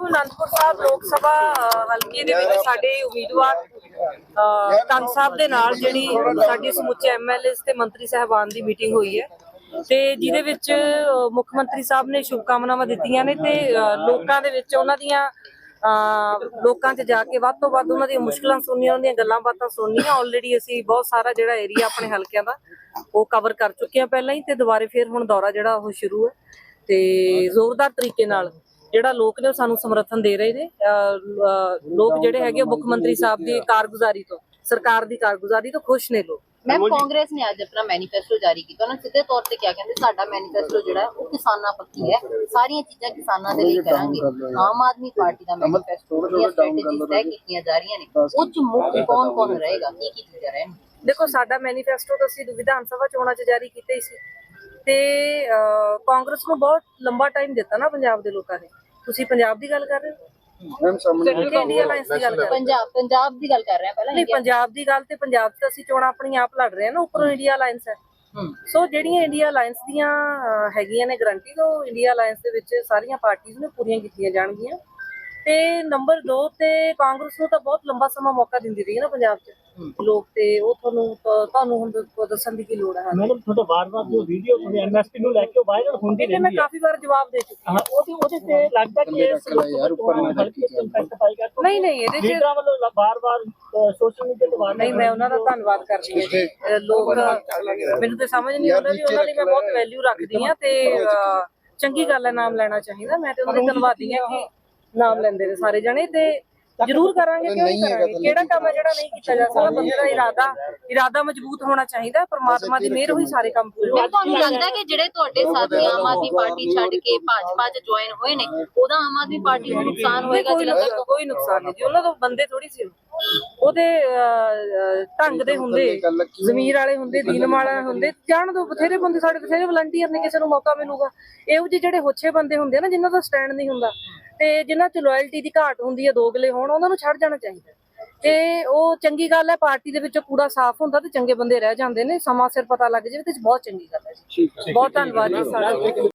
ਅਨੰਦਪੁਰ ਸਾਹਿਬ ਲੋਕ ਸਭਾ ਹਲਕੇ ਦੇ ਵਿੱਚ ਸਾਡੇ ਉਮੀਦਵਾਰ ਅ, ਸਾਹਿਬ ਦੇ ਨਾਲ ਜਿਹੜੀ ਸਾਡੀ ਸਮੁੱਚੇ ਐਮਐਲਏਸ ਤੇ ਮੰਤਰੀ ਸਹਿਬਾਨ ਦੀ ਮੀਟਿੰਗ ਹੋਈ ਹੈ। ਤੇ ਜਿਹਦੇ ਵਿੱਚ ਮੁੱਖ ਮੰਤਰੀ ਸਾਹਿਬ ਨੇ ਸ਼ੁਭਕਾਮਨਾਵਾਂ ਦਿੱਤੀਆਂ ਨੇ ਤੇ ਲੋਕਾਂ ਦੇ ਵਿੱਚ ਉਹਨਾਂ ਦੀਆਂ ਲੋਕਾਂ 'ਚ ਜਾ ਕੇ ਵੱਧ ਤੋਂ ਵੱਧ ਉਹਨਾਂ ਦੀਆਂ ਮੁਸ਼ਕਲਾਂ ਸੁਣਨੀਆਂ ਉਹਨਾਂ ਦੀਆਂ ਗੱਲਾਂ ਬਾਤਾਂ ਸੁਣਨੀਆਂ। ਆਲਰੇਡੀ ਅਸੀਂ ਬਹੁਤ ਸਾਰਾ ਜਿਹੜਾ ਏਰੀਆ ਆਪਣੇ ਹਲਕਿਆਂ ਦਾ ਉਹ ਕਵਰ ਕਰ ਚੁੱਕੇ ਹਾਂ ਪਹਿਲਾਂ ਹੀ ਤੇ ਦੁਬਾਰੇ ਫੇਰ ਹੁਣ ਦੌਰਾ ਜਿਹੜਾ ਉਹ ਸ਼ੁਰੂ ਹੈ। ਤੇ ਜ਼ੋਰਦਾਰ ਤਰੀਕੇ ਨਾਲ ਜਿਹੜਾ ਲੋਕ ਨੇ ਉਹ ਸਾਨੂੰ ਸਮਰਥਨ ਦੇ ਰਹੇ ਨੇ ਲੋਕ ਜਿਹੜੇ ਹੈਗੇ ਮੁੱਖ ਮੰਤਰੀ ਸਾਹਿਬ ਦੀ ਕਾਰਗੁਜ਼ਾਰੀ ਤੋਂ ਸਰਕਾਰ ਦੀ ਕਾਰਗੁਜ਼ਾਰੀ ਤੋਂ ਖੁਸ਼ ਨੇ ਲੋਕ। ਮੈਮ ਕਾਂਗਰਸ ਨੇ ਅੱਜ ਆਪਣਾ ਮੈਨੀਫੈਸਟੋ ਜਾਰੀ ਕੀਤਾ। ਉਹਨਾਂ ਸਿੱਧੇ ਤੌਰ ਤੇ ਕਿਹਾ ਕਹਿੰਦੇ ਸਾਡਾ ਮੈਨੀਫੈਸਟੋ ਜਿਹੜਾ ਹੈ ਉਹ ਕਿਸਾਨਾਂ ਪੱਖੀ ਹੈ। ਸਾਰੀਆਂ ਚੀਜ਼ਾਂ ਕਿਸਾਨਾਂ ਦੇ ਲਈ ਕਰਾਂਗੇ। ਆਮ ਆਦਮੀ ਪਾਰਟੀ ਦਾ ਮੈਨੀਫੈਸਟੋ ਦੀਆਂ ਸਟ੍ਰੈਟੇਜੀਜ਼ ਤੈਅ ਕੀਤੀਆਂ ਜਾ ਰਹੀਆਂ ਨੇ। ਉੱਚ ਮੁੱਖ ਕੌਣ ਕੌਣ ਰਹੇਗਾ? ਕੀ ਕੀ ਚੀਜ਼ਾਂ ਰਹਿਣ ਦੇਖੋ ਸਾਡਾ ਮੈਨੀਫੈਸਟੋ ਤਾਂ ਅਸੀਂ ਵਿਧਾਨ ਸਭਾ ਚੋਣਾਂ 'ਚ ਜਾਰੀ ਕੀਤਾ ਹੀ ਸੀ। ਤੇ ਕਾਂਗਰਸ ਨੂੰ ਬਹੁਤ ਲੰਬਾ ਟਾਈਮ ਦਿੱਤਾ ਨਾ ਪੰਜਾਬ ਦੇ ਲੋਕਾਂ ਨੇ। ਤੁਸੀਂ ਪੰਜਾਬ ਦੀ ਗੱਲ ਕਰ ਰਹੇ ਹੋ? ਮੈਮ ਸਾਹਮਣੇ ਕਿ ਇੰਡੀਆ ਅਲਾਈਅੰਸ ਦੀ ਗੱਲ ਕਰ ਰਹੇ ਪੰਜਾਬ ਪੰਜਾਬ ਦੀ ਗੱਲ ਕਰ ਰਹੇ ਹਾਂ ਪਹਿਲਾਂ ਨਹੀਂ ਇੰਡੀਆ ਪੰਜਾਬ ਦੀ ਗੱਲ ਤੇ ਪੰਜਾਬ 'ਚ ਤਾਂ ਅਸੀਂ ਚੋਣਾਂ ਆਪਣੀਆਂ ਆਪ ਲੜ ਰਹੇ ਹਾਂ ਨਾ ਉੱਪਰੋਂ ਇੰਡੀਆ ਅਲਾਈਅੰਸ ਹੈ। ਹੂੰ। ਸੋ ਜਿਹੜੀਆਂ ਇੰਡੀਆ ਅਲਾਈਅੰਸ ਦੀਆਂ ਅਹ, ਹੈਗੀਆਂ ਨੇ ਗਰੰਟੀ ਉਹ ਇੰਡੀਆ ਅਲਾਈਅੰਸ ਦੇ ਵਿੱਚ ਸਾਰੀਆਂ ਪਾਰਟੀਆਂ ਨੇ ਪੂਰੀਆਂ ਕੀਤੀਆਂ ਜਾਣਗੀਆਂ। ਤੇ ਨੰਬਰ 2 ਤੇ ਕਾਂਗਰਸ ਨੂੰ ਤਾਂ ਬਹੁਤ ਲੰਬਾ ਸਮਾਂ ਮੌਕਾ ਦਿੰਦੀ ਰਹੀ ਹੈ ਨਾ ਪੰਜਾਬ 'ਚ। ਲੋਕ ਤੇ ਉਹ ਤੁਹਾਨੂੰ ਤੁਹਾਨੂੰ ਹੁਣ ਦੱਸਣ ਦੀ ਕੀ ਲੋੜ ਹੈ। ਮੈਡਮ ਤੁਹਾਡਾ ਵਾਰ-ਵਾਰ ਜੋ ਵੀਡੀਓ ਤੁਹਾਡੇ ਐਮਐਸਪੀ ਨੂੰ ਲੈ ਕੇ ਵਾਇਰਲ ਹੁੰਦੀ ਇਹ ਮੈਂ ਰਹਿੰਦੀ ਹੈ। ਕਾਫੀ ਵਾਰ ਜਵਾਬ ਦੇ ਚੁੱਕੀ ਹਾਂ। ਉਹਦੇ ਉਹਦੇ ਤੇ ਲੱਗਦਾ ਕਿ ਥੱਲੇ ਯਾਰ, ਉੱਪਰ ਨਾ ਨਹੀਂ ਨਹੀਂ ਇਹਦੇ 'ਚ ਲੀਡਰਾਂ ਵੱਲੋਂ ਵਾਰ-ਵਾਰ ਸੋਸ਼ਲ ਮੀਡੀਆ ਤੇ ਵਾਰ ਨਹੀਂ ਮੈਂ ਉਹਨਾਂ ਦਾ ਧੰਨਵਾਦ ਕਰਦੀ ਹਾਂ ਲੋਕ ਮੈਨੂੰ ਤੇ ਸਮਝ ਨਹੀਂ ਆਉਂਦਾ ਵੀ ਉਹਨਾਂ ਦੀ ਮੈਂ ਬਹੁਤ ਵੈਲਿਊ ਰੱਖਦੀ ਹਾਂ ਤੇ ਚੰਗੀ ਗੱਲ ਹੈ ਨਾਮ ਲੈਣਾ ਚਾਹੀਦਾ। ਮੈਂ ਤੇ ਉਹਨਾਂ ਦੀ ਧੰਨਵਾਦੀ ਹਾਂ ਕਿ ਨਾਮ ਲੈਂਦੇ ਨੇ ਸਾਰੇ ਜਣੇ ਤੇ ਜ਼ਰੂਰ ਕਰਾਂਗੇ ਕਿਉਂ ਨਹੀਂ ਕਰਾਂਗੇ। ਕਿਹੜਾ ਕੰਮ ਹੈ ਜਿਹੜਾ ਨਹੀਂ ਕੀਤਾ ਜਾ ਸਕਦਾ? ਬੰਦੇ ਦਾ ਇਰਾਦਾ ਇਰਾਦਾ ਮਜ਼ਬੂਤ ਹੋਣਾ ਚਾਹੀਦਾ ਪਰਮਾਤਮਾ ਦੀ ਮਿਹਰ ਹੋਈ ਸਾਰੇ ਕੰਮ ਪੂਰੇ ਮੈਮ ਤੁਹਾਨੂੰ ਲੱਗਦਾ ਕਿ ਜਿਹੜੇ ਤੁਹਾਡੇ ਸਾਥੀ ਆਮ ਆਦਮੀ ਪਾਰਟੀ ਛੱਡ ਕੇ ਭਾਜਪਾ 'ਚ ਜੁਆਇਨ ਹੋਏ ਨੇ ਉਹਦਾ ਆਮ ਆਦਮੀ ਪਾਰਟੀ ਨੂੰ ਨੁਕਸਾਨ ਹੋਏਗਾ ਜੇ? ਲੱਗਦਾ ਕੋਈ ਨੁਕਸਾਨ ਨਹੀਂ ਜੀ। ਉਹਨਾਂ ਤੋਂ ਬੰਦੇ ਥੋੜੀ ਸੀ। ਉਹ। ਉਹਦੇ ਢੰਗ ਦੇ ਹੁੰਦੇ ਜ਼ਮੀਰ ਵਾਲੇ ਹੁੰਦੇ ਦੀਨ ਵਾਲੇ ਹੁੰਦੇ ਜਾਣ ਦੋ ਬਥੇਰੇ ਬੰਦੇ ਸਾਡੇ ਬਥੇਰੇ ਵਲੰਟੀਅਰ ਨੇ ਕਿਸੇ ਨੂੰ ਮੌਕਾ ਮਿਲੂਗਾ। ਇਹੋ ਜਿਹੇ ਜਿਹੜੇ ਹੋਛੇ ਬੰਦੇ ਹੁੰਦੇ ਆ ਨਾ ਜਿਨ੍ਹਾਂ ਦਾ ਸਟੈਂਡ ਨਹੀਂ ਹੁੰਦਾ। ਤੇ ਜਿਨ੍ਹਾਂ 'ਚ ਲਾਇਲਟੀ ਦੀ ਘਾਟ ਹੁੰਦੀ ਹੈ ਦੋਗਲੇ ਹੋਣ ਉਹਨਾਂ ਨੂੰ ਛੱਡ ਜਾਣਾ ਚਾਹੀਦਾ। ਤੇ ਉਹ ਚੰਗੀ ਗੱਲ ਹੈ ਪਾਰਟੀ ਦੇ ਵਿੱਚੋਂ ਕੂੜਾ ਸਾਫ਼ ਹੁੰਦਾ ਤੇ ਚੰਗੇ ਬੰਦੇ ਰਹਿ ਜਾਂਦੇ ਨੇ ਸਮਾਂ ਸਿਰ ਪਤਾ ਲੱਗ ਜਾਵੇ ਤੇ ਬਹੁਤ ਚੰਗੀ ਗੱਲ ਹੈ ਜੀ। ਬਹੁਤ ਧੰਨਵਾਦ ਜੀ ਸਾਡਾ